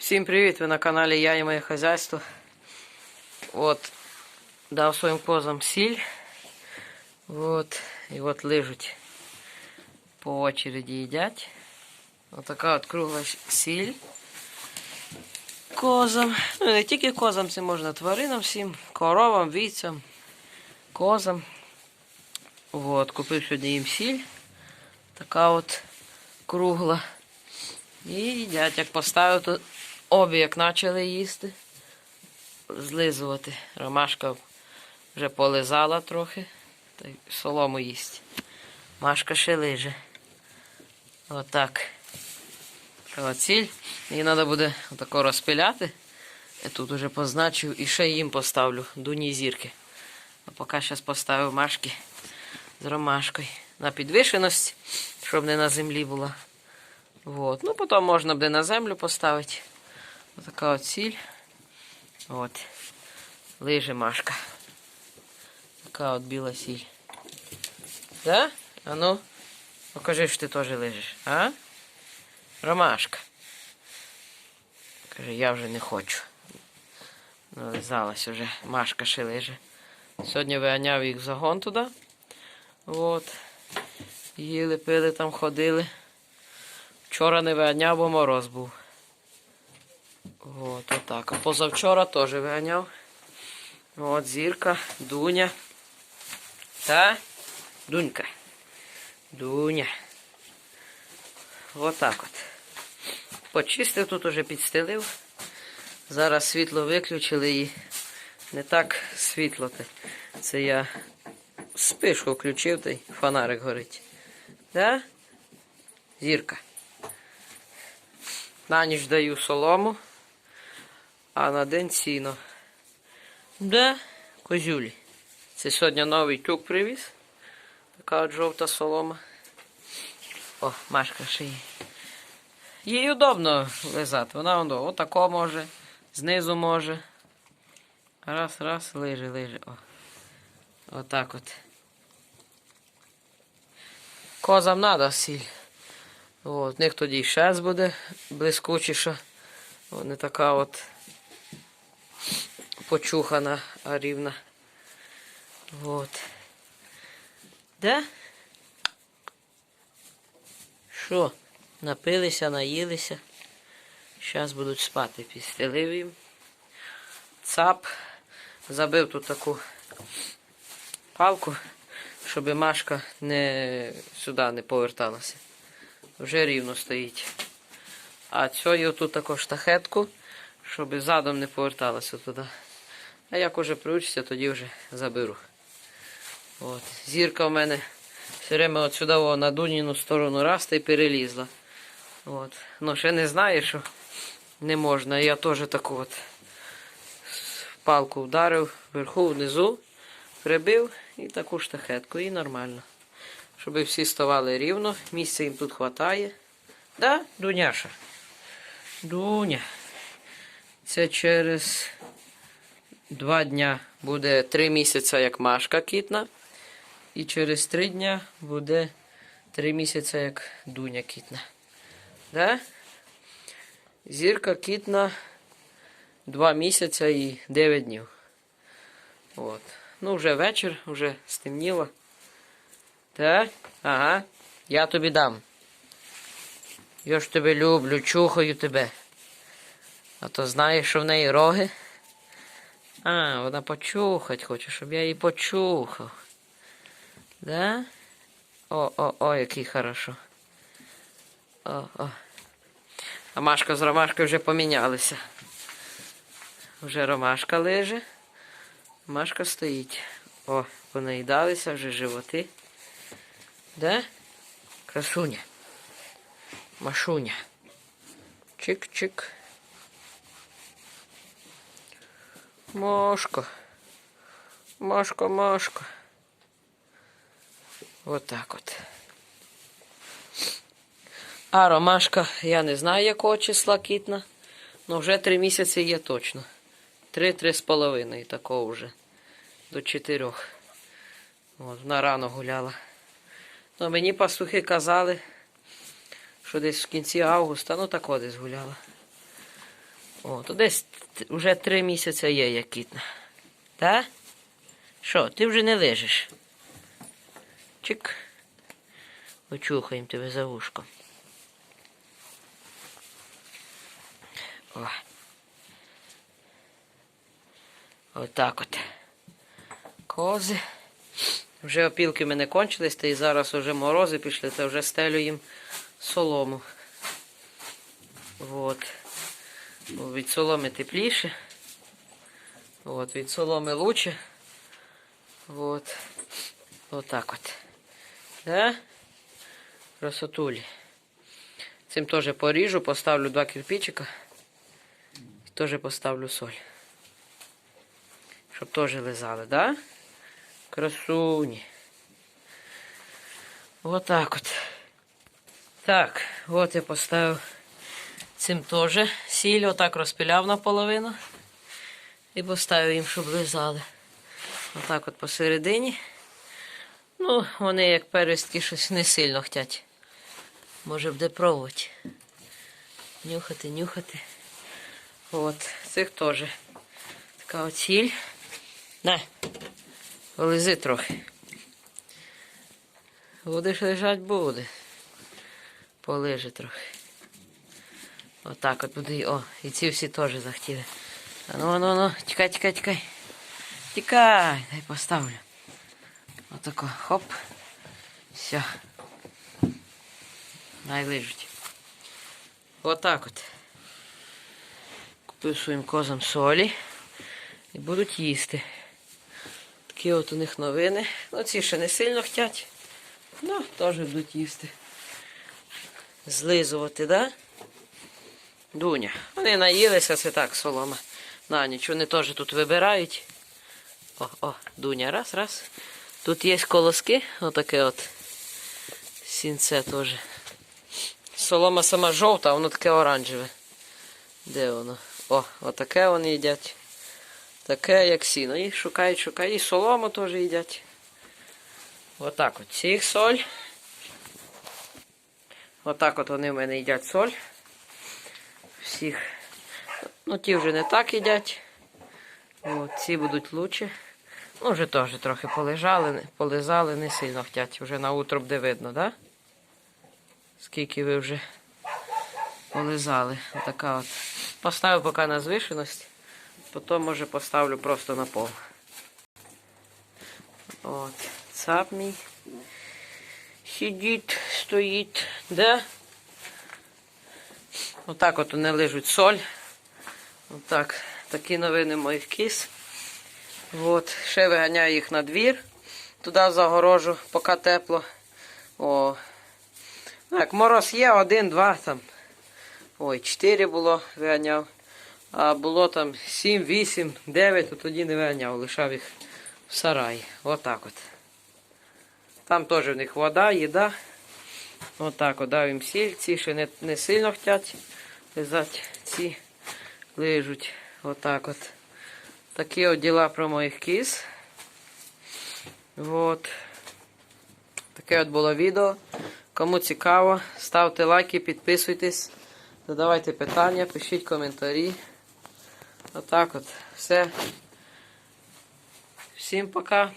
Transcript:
Всім привіт! Ви на каналі Я і моє хазяйство. От, дав своїм козам сіль. От, і от лежать по очереді їдять. Отака от кругла щ- сіль. Козам. Ну не тільки козам, це можна тваринам всім, коровам, війцям, козам. От, купив сьогодні їм сіль. Така от кругла. І їдять, як поставив, то обі як почали їсти, злизувати. Ромашка вже полизала трохи, та й солому їсть. Машка ще лиже. Отак. Ціль. Її треба буде отако розпиляти. Я тут уже позначив і ще їм поставлю дуні зірки. А поки зараз поставив машки з ромашкою на підвишеність, щоб не на землі була. Вот. Ну, потім можна буде на землю поставити. Отака от сіль. От. Лиже Машка. Така от біла сіль. Да? А ну, покажи, що ти теж лежиш. А? Ромашка. Каже, я вже не хочу. Нализалась уже. Машка ще лиже. Сьогодні виганяв їх в загон туди. От. Їли, пили, там ходили. Вчора не виганяв, бо мороз був. От, отак. А позавчора теж виганяв. От зірка, дуня. Та? Дунька. Дуня. Отак от. Почистив, тут уже підстелив. Зараз світло виключили і не так світло. те. Це я спишку включив, та фонарик горить. Да? Зірка. На ніч даю солому, а на день сіно. Да, козюлі. Це сьогодні новий тюк привіз. Така от жовта солома. О, Машка ще є. Їй удобно лизати. Вона отако може, знизу може. Раз, раз, лиже, лиже. О. Отак от. Козам треба сіль. От, них тоді шерсть буде блискучіша. Не така от почухана, рівна. От. Де? Що? Напилися, наїлися. Зараз будуть спати. Підстелив їм. Цап. Забив тут таку палку, щоб Машка не, сюди не поверталася. Вже рівно стоїть. А цю тут також штахетку, щоб задом не поверталася туди. А як уже приучиться, тоді вже заберу. От. Зірка в мене все время от сюди о, на Дуніну сторону раз та й перелізла. От. Ну, ще не знає, що не можна. Я теж таку от палку вдарив вверху, внизу, прибив і таку штахетку, і нормально. Щоб всі ставали рівно, місця їм тут вистачає. Да, Дуняша? Дуня. Це через два дня буде три місяці, як Машка кітна. І через три дня буде три місяці, як Дуня кітна. Да? Зірка кітна два місяці і дев'ять днів. От. Ну, вже вечір, вже стемніло. Так? Ага. Я тобі дам. Я ж тебе люблю, чухаю тебе. А то знаєш, що в неї роги? А, вона почухать хоче, щоб я її почухав. Да? О, о, о, який хорошо. О, о. А Машка з Ромашкою вже помінялися. Вже Ромашка лежить. Машка стоїть. О, понаїдалися вже животи. Да? Красуня. Машуня. Чик-чик. Машка. Машка, Машка. Вот так от. А ромашка, я не знаю, якого числа кітна. але вже три місяці є точно. Три-три з половиною такого вже. До чотирьох. От, вона рано гуляла. Ну, мені пастухи казали, що десь в кінці августа, ну так десь гуляла. О, то десь вже три місяці є, як кітна. Та? Що, ти вже не лежиш? Чик. Очухаємо тебе за вушком. О. Отак от. Кози. Вже опілки в мене кончились, та і зараз вже морози пішли, та вже стелю їм солому. От. Бо від соломи тепліше. От, від соломи лучше. От. Отак от. Да? Красотулі. Цим теж поріжу, поставлю два кирпичика. І теж поставлю соль. Щоб теж лизали, да? Красуні. Отак от. Так, от я поставив цим теж сіль, отак розпиляв наполовину. І поставив їм, щоб лизали. Отак от посередині. Ну, вони як первістки щось не сильно хотять. Може буде пробувати. Нюхати, нюхати. От, цих теж. Така от сіль. На, полизи трохи. Будеш лежать, буде. Полежи трохи. Отак от буде. О, і ці всі теж захотіли. А ну, ну, ну, тікай, тікай, тікай. Тікай, дай поставлю. Отако, хоп. Все. Най лежуть. Отак от. Купив своїм козам солі і будуть їсти. Такі от у них новини. Ну, ці ще не сильно хотять. Ну, теж будуть їсти. Злизувати, да? Дуня. Вони наїлися, це так, солома. На ніч. Вони теж тут вибирають. О, о, Дуня, раз, раз. Тут є колоски, отаке от. Сінце теж. Солома сама жовта, а воно таке оранжеве. Де воно? О, отаке вони їдять. Таке, як сіно. І шукають, шукають. І солому теж їдять. Отак от. Цих соль. Отак от вони в мене їдять соль. Всіх. Ну, ті вже не так їдять. От, ці будуть лучше. Ну, вже теж трохи полежали, полизали, не сильно хотять. Вже на утро буде видно, да? Скільки ви вже полизали. Отака от. Поставив поки на звишеність, потім, може, поставлю просто на пол. От, цап мій. Сидить, стоїть, да? Отак от вони лежуть соль. Отак. Такі новини моїх кіз. От, ще виганяю їх на двір. Туди загорожу, поки тепло. О. Так, мороз є, один, два там. Ой, чотири було, виганяв. А було там сім, вісім, дев'ять, то тоді не виганяв, лишав їх в сараї. Отак от. Там теж в них вода, їда. Отак от дав їм сіль. Ці ще не, не сильно хочуть лизати. Ці лижуть. Отак от. Такі от діла про моїх кіз. От. Таке от було відео. Кому цікаво, ставте лайки, підписуйтесь, задавайте питання, пишіть коментарі. Отак от. Все. Всім пока.